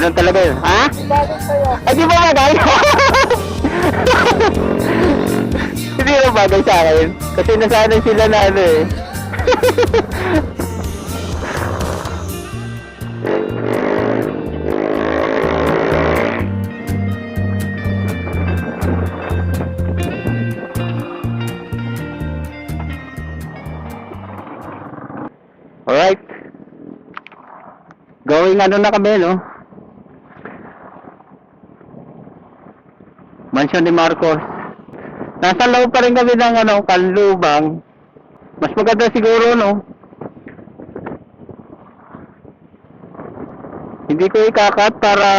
Ganun talaga yun. Ha? Ay, di ba bagay? Hindi ba bagay sa akin? Kasi nasanay sila na ano eh. Alright. Going ano na kami, no? Mansion ni Marcos. Nasa loob pa rin kami ng ano, kanlubang. Mas maganda siguro, no? Hindi ko ikakat para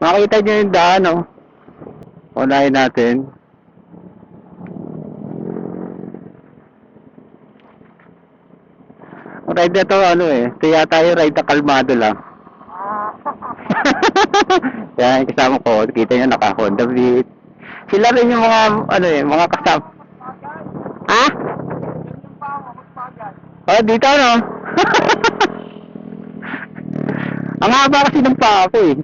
makita nyo yung daan, no? Unahin natin. Ride na to, ano eh. Ito yata yung ride na kalmado lang. Yan, kasama ko. Kita nyo naka Honda Beat. Sila rin yung mga, ano eh, mga kasama. Ha? Oh, dito no? Ang haba kasi ng paa ko eh.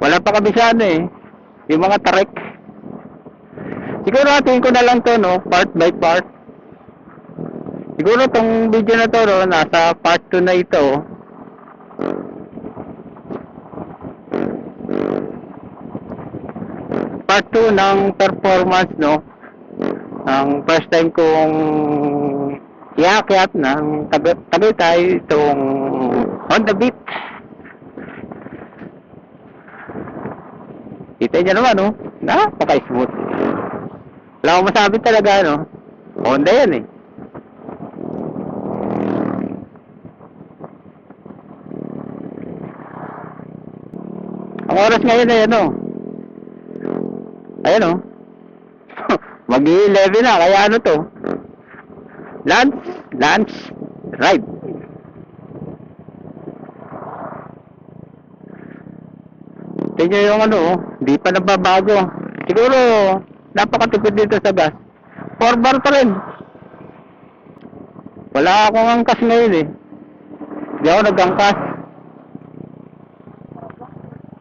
Wala pa kami sa ano eh. Yung mga tarek. Siguro natin ko na lang to no, part by part. Siguro tong video na to, no, nasa part 2 na ito. Part 2 ng performance, no? Ang first time kong iakyat ng Tag- Tagaytay itong Honda Beat. Kita niyo naman, no? Napaka-smooth. Wala akong masabi talaga, no? Honda yan, eh. Ang oras ngayon ay ano? Ayan o. Mag-11 na, kaya ano to? Lunch, lunch, ride. Tingnan yung ano, di pa nababago. Siguro, napakatipid dito sa gas. 4 bar pa rin. Wala akong angkas ngayon eh. Hindi ako nag-angkas.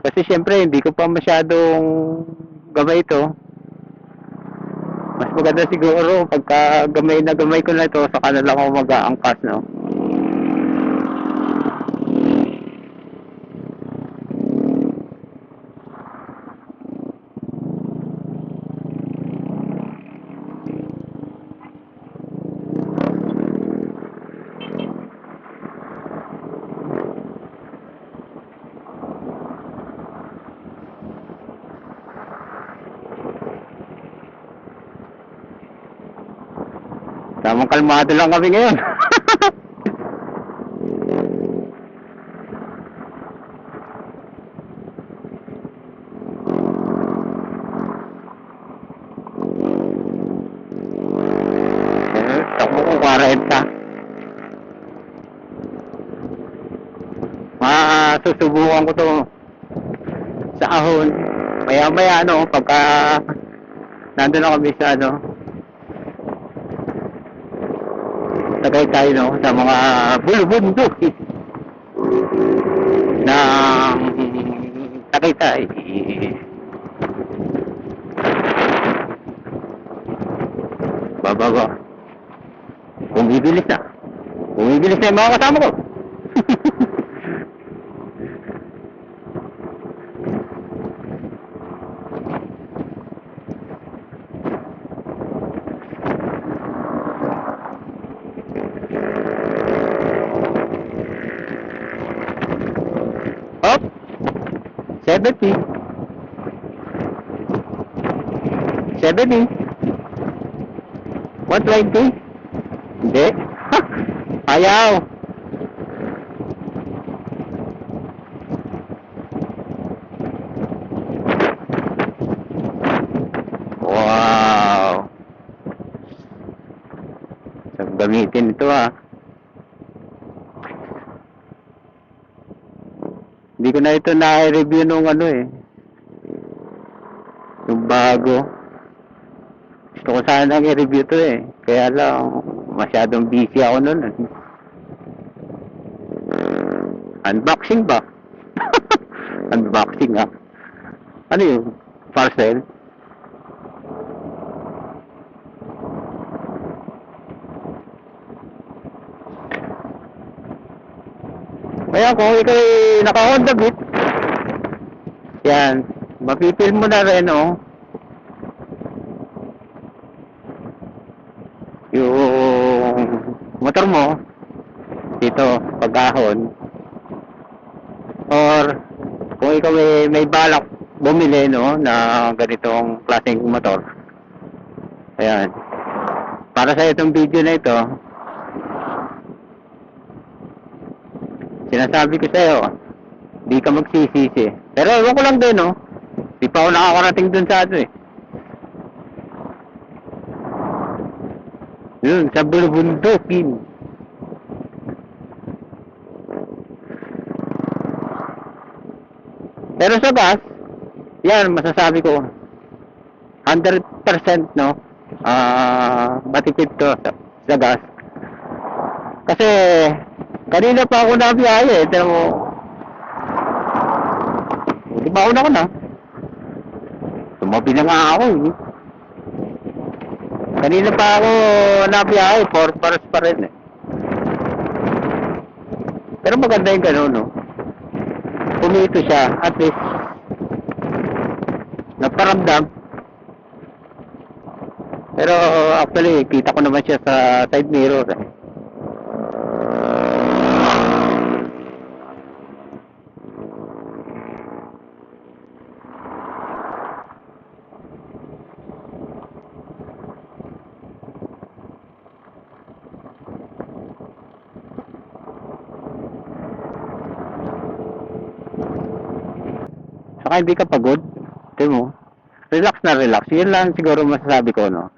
Kasi syempre, hindi ko pa masyadong gamay ito. Mas maganda siguro pagka gamay na gamay ko na ito, saka na lang ako mag-aangkas, no? Tamang kalmado lang kami ngayon. Takbo ko 40. Masusubukan ko to sa ahon. Maya maya ano, pagka nandun na kami sa ano, tagay tayo no, sa mga bulubundok ng Tagaytay. Bababa. Bumibilis na. Bumibilis na yung mga kasama ko. 70. 70. 120. Hindi. Ayaw. Wow. Sarap gamitin ito ah. Hindi ko na ito na-review nung ano eh. Yung bago. Gusto ko sana i-review to eh. Kaya lang, masyadong busy ako nun. eh. Unboxing ba? Unboxing ah. Ano yun? Parcel? Kaya kung ikaw ay naka-Honda Beat, yan, mapipil mo na rin, oh. Yung motor mo, dito, pagkahon. Or, kung ikaw may, may balak bumili, no, na ganitong klaseng motor. Ayan. Para sa itong video na ito, sinasabi ko sa'yo, di ka magsisisi. Pero ewan ko lang din, no? Di pa ako nakakarating dun sa ano eh. Yun, sa bulbundukin. Pero sa gas, yan, masasabi ko, 100% no, ah, matipid to sa, sa gas. Kasi, kanina pa ako nabiyahe eh, pero, di ba una ko na? Tumabi na nga ako eh. Kanina pa ako nabiyahe, 4 hours pa rin eh. Pero maganda yung gano'n, no? Pumito siya, at least, nagparamdam. Pero actually, kita ko naman siya sa side mirror. Eh. Saka hindi ka pagod. Tingnan mo. Relax na relax. Yun lang siguro masasabi ko, no?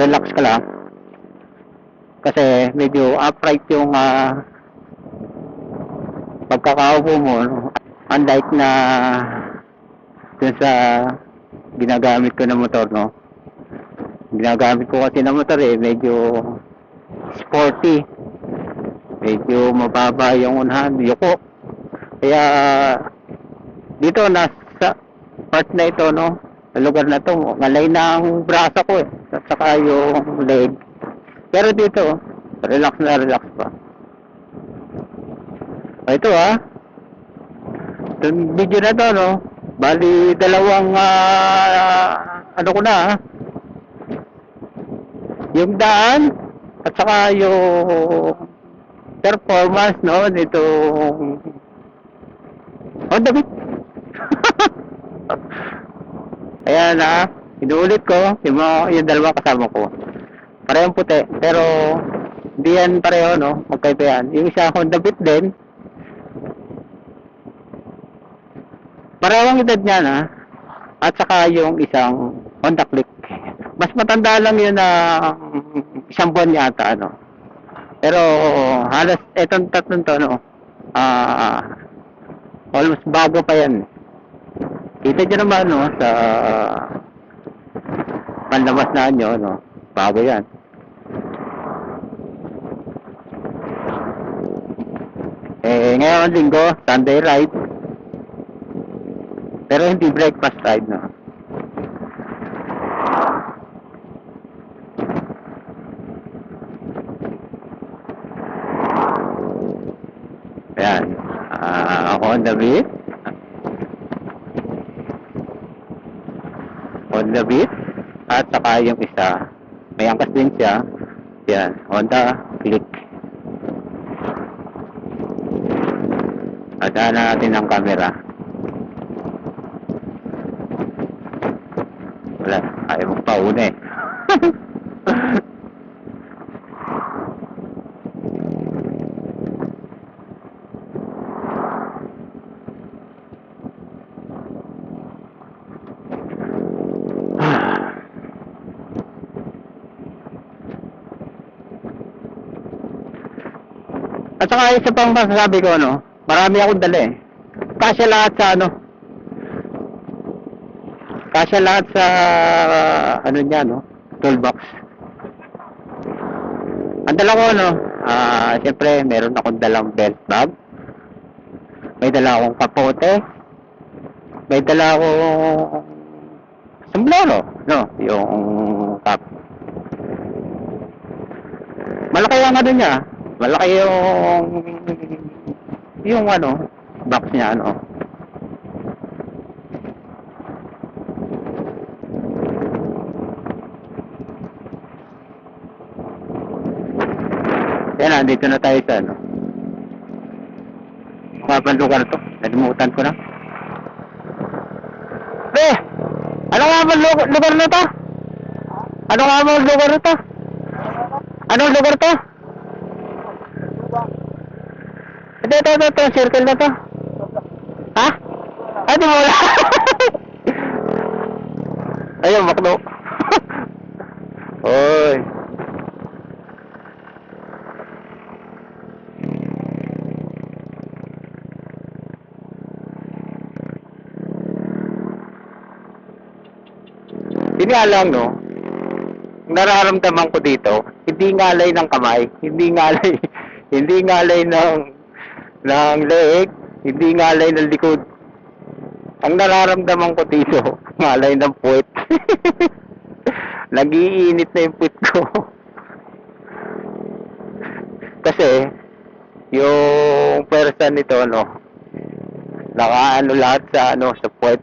Relax ka lang. Kasi medyo upright yung ah, pagkakaupo mo. no? Unlike na dun sa ginagamit ko na motor, no? Ginagamit ko kasi na motor eh, medyo sporty. Medyo mababa yung unahan, yuko. Kaya dito nasa part na ito no, sa lugar na to, ngalay na ang braso ko eh, at saka yung leg. Pero dito, relax na relax pa. Ito ah, itong video na to no, bali dalawang ah, ano ko na ah, yung daan at saka yung performance no nito Honda Beat. Ayan na inuulit ko yung, mga, yung dalawa kasama ko. Parehong puti pero hindi yan pareho no? Magkaiba yan yung isa Honda Beat din. Parehong edad niya na. At saka yung isang Honda Click. Mas matanda lang yun na isang buwan yata ano. Pero halos etong tatlong to no ah almost bago pa yan. Kita nyo naman no sa panlabas na nyo no bago yan. Eh ngayon linggo Sunday ride pero hindi breakfast ride no Ayan. Ah, Honda Beat. Honda Beat. At saka yung isa. May angkas din siya. Yan. Honda Click. At natin ang camera. Wala. Ayaw mong pauna eh. At saka isa pang masasabi ko, ano, marami akong dala eh. Kasya lahat sa ano, kasya lahat sa, ano niya, no, toolbox. Ang dala ko, ano, ah, siyempre, meron akong dalang belt bag. May dala akong kapote. May dala akong sombrero, no, yung cap. Malaki ang ano niya. Malaki yung yung ano, box niya ano. Yan na, dito na tayo sa ano. Mga bang lugar to? Nalimutan ko na. Be! Ano nga lu- lugar na to? Ano nga bang lugar na to? Anong lugar to? Ito, ito, ito, ito, circle na to. Ha? Ay, di wala. Ayun, makdo. Oy. Hindi nga lang, no? Nararamdaman ko dito, hindi ngalay ng kamay, hindi ngalay, hindi ngalay ng ng leeg, hindi ngalay ng likod. Ang nararamdaman ko dito, ngalay ng puwet. Nagiinit na yung puwet ko. Kasi, yung person nito, no, nakaano lahat sa, ano, sa puwet.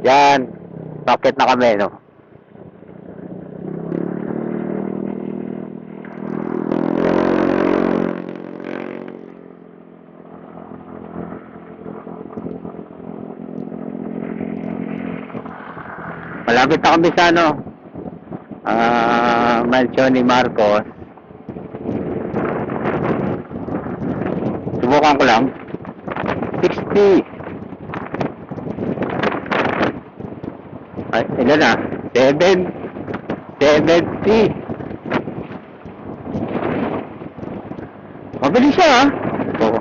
Yan. Bakit na kami, no? Malapit na kami sa ano, ah, mansion ni Marcos. Subukan ko lang. 60. Ay, ilan na? 7. 70. Mabilis siya, ha? Oo.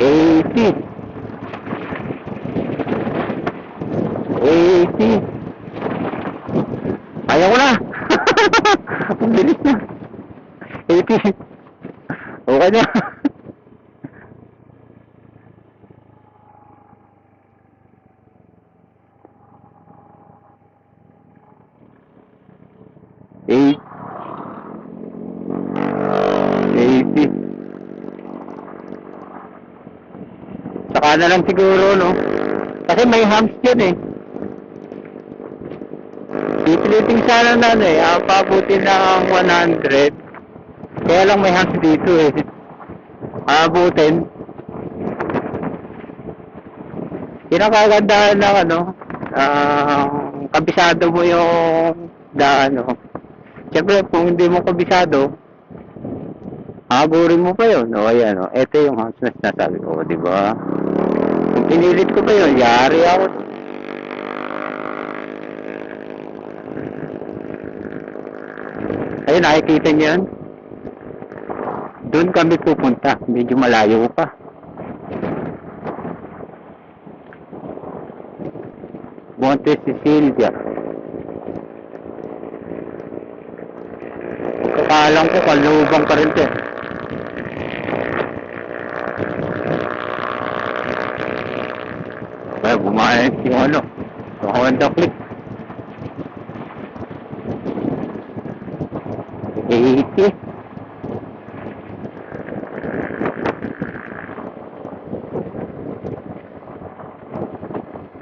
80. 80. Ayaw ko na. Ang bilis na. 80. Okay na. Eight. Eighty. Saka na lang siguro, no? Kasi may hams yun eh. Pipiliting sana na ano eh, ah, pabuti ng 100. Kaya lang may hams dito eh. Abutin. Pinakagandahan ng ano, ah, kabisado mo yung daan, no? Siyempre, kung hindi mo kabisado, haburin mo pa yun. O, ayan, o. Ito yung hams na sinasabi ko, di ba? Pinilit ko pa yun, yari ako. Ayun, nakikita niyo yun? Doon kami pupunta. Medyo malayo pa. Monte Cecilia. Kakalang ko, kalubang pa rin to. eh. Kaya bumayas yung ano, yung Honda Click. 80.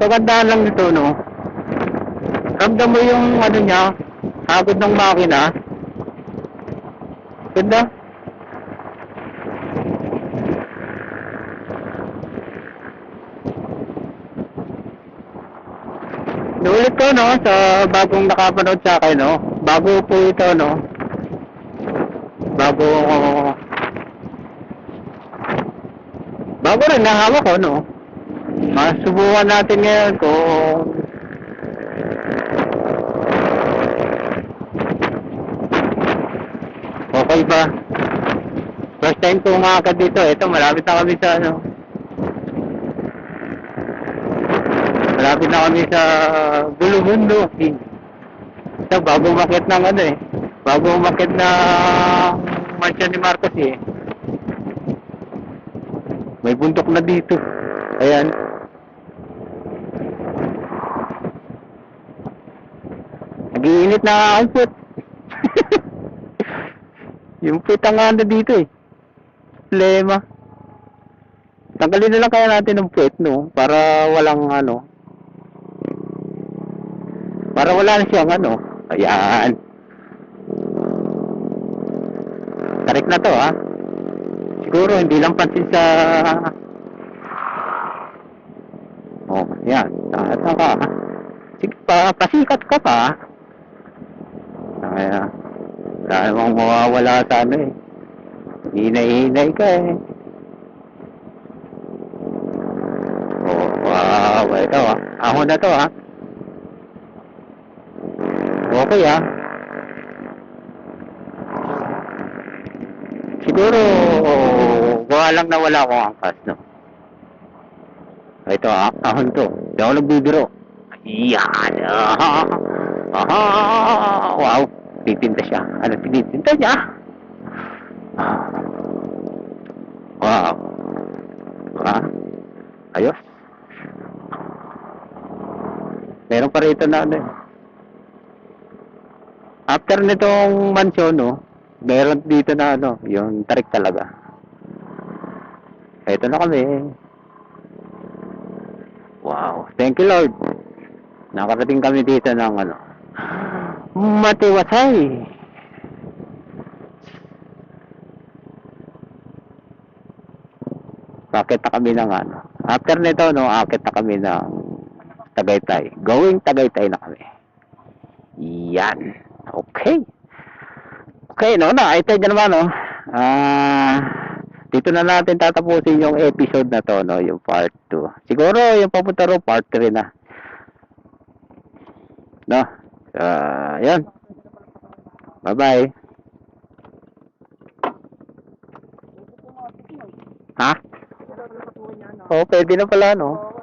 Kagandaan lang nito, no? Ramdam mo yung ano niya, hagod ng makina. Ganda. Nulit ito no, sa bagong nakapanood sa akin no, bago po ito no. Bago Bago rin nahawak ko no. Masubukan natin ngayon kung okay ba. First time ko umakad dito, ito malapit na kami sa ano, Malapit na kami sa Bulubundo. Ito, bago umakit ng ano eh. Bago umakit na mansion ni Marcos eh. May bundok na dito. Ayan. Nagiinit na ang put. yung put ang ano dito eh. Problema. Tanggalin na lang kaya natin ng put, no? Para walang ano. Para wala na siyang ano. Ayan. Tarik na to, ha? Siguro, hindi lang pansin sa... Oh, yan. Taas na ha? Sige pa, pasikat ka pa. Kaya, wala namang mawawala sa ano eh. Hinay-hinay ka eh. Oh, wow. Ito ah. Ako na to ah. Okay ah. Siguro, gawa lang na wala akong angkas, no? Ito ah, ahon to. Hindi ako nagbibiro. Yan. Ah, ah, wow. Titinda siya. Ano tinitinda niya? Wow. Ah. Ayos. Meron pa rito na ano eh. After nitong mansyon, no, meron dito na ano, yung tarik talaga. Ito na kami. Wow. Thank you, Lord. Nakarating kami dito ng ano. Matiwasay. Akit na kami ng ano. After nito, no, akit na kami ng Tagaytay. Going Tagaytay na kami. Yan. Okay. Okay, no, na. Ito dyan naman, no. Ah, dito na natin tatapusin yung episode na to, no, yung part 2. Siguro, yung papunta ro, part 3 na. No? Ah, yan. Bye-bye. Ha? Oh, pwede na pala, no?